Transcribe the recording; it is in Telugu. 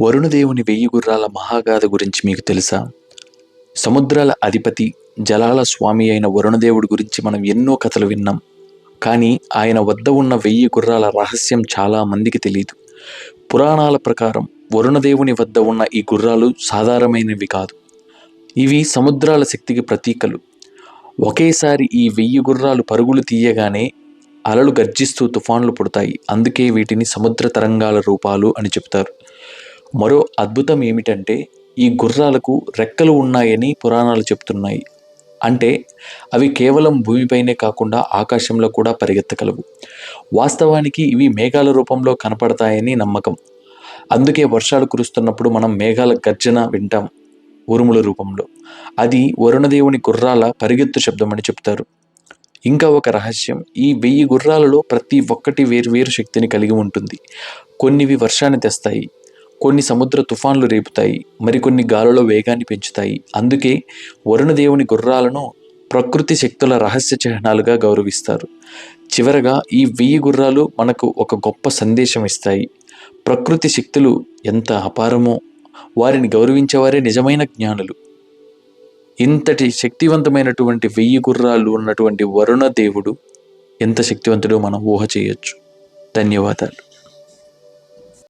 వరుణదేవుని వెయ్యి గుర్రాల మహాగాథ గురించి మీకు తెలుసా? సముద్రాల అధిపతి జలాల స్వామి అయిన వరుణదేవుడి గురించి మనం ఎన్నో కథలు విన్నాం. కానీ ఆయన వద్ద ఉన్న వెయ్యి గుర్రాల రహస్యం చాలా మందికి తెలియదు పురాణాల ప్రకారం వరుణదేవుని వద్ద ఉన్న ఈ గుర్రాలు సాధారణమైనవి కాదు. ఇవి సముద్రాల శక్తికి ప్రతీకలు. ఒకేసారి ఈ వెయ్యి గుర్రాలు పరుగులు తీయగానే అలలు గర్జిస్తూ తుఫాన్లు పుడతాయి. అందుకే వీటిని సముద్ర తరంగాల రూపాలు అని చెప్తారు. మరో అద్భుతం ఏమిటంటే ఈ గుర్రాలకు రెక్కలు ఉన్నాయని పురాణాలు చెప్తున్నాయి. అంటే అవి కేవలం భూమిపైనే కాకుండా ఆకాశంలో కూడా పరిగెత్తగలవు. వాస్తవానికి ఇవి మేఘాల రూపంలో కనపడతాయని నమ్మకం. అందుకే వర్షాలు కురుస్తున్నప్పుడు మనం మేఘాల గర్జన వింటాం ఉరుముల రూపంలో. అది వరుణదేవుని గుర్రాల పరిగెత్తు శబ్దం అని చెప్తారు. ఇంకా ఒక రహస్యం ఈ వెయ్యి గుర్రాలలో ప్రతి ఒక్కటి వేరువేరు శక్తిని కలిగి ఉంటుంది. కొన్నివి వర్షాన్ని తెస్తాయి కొన్ని సముద్ర తుఫాన్లు రేపుతాయి మరికొన్ని గాలులో వేగాన్ని పెంచుతాయి. అందుకే వరుణదేవుని గుర్రాలను ప్రకృతి శక్తుల రహస్య చిహ్నాలుగా గౌరవిస్తారు. చివరగా ఈ వెయ్యి గుర్రాలు మనకు ఒక గొప్ప సందేశం ఇస్తాయి. ప్రకృతి శక్తులు ఎంత అపారమో వారిని గౌరవించేవారే నిజమైన జ్ఞానులు. ఇంతటి శక్తివంతమైనటువంటి వెయ్యి గుర్రాలు ఉన్నటువంటి వరుణ దేవుడు ఎంత శక్తివంతుడో మనం ఊహ చేయొచ్చు. ధన్యవాదాలు.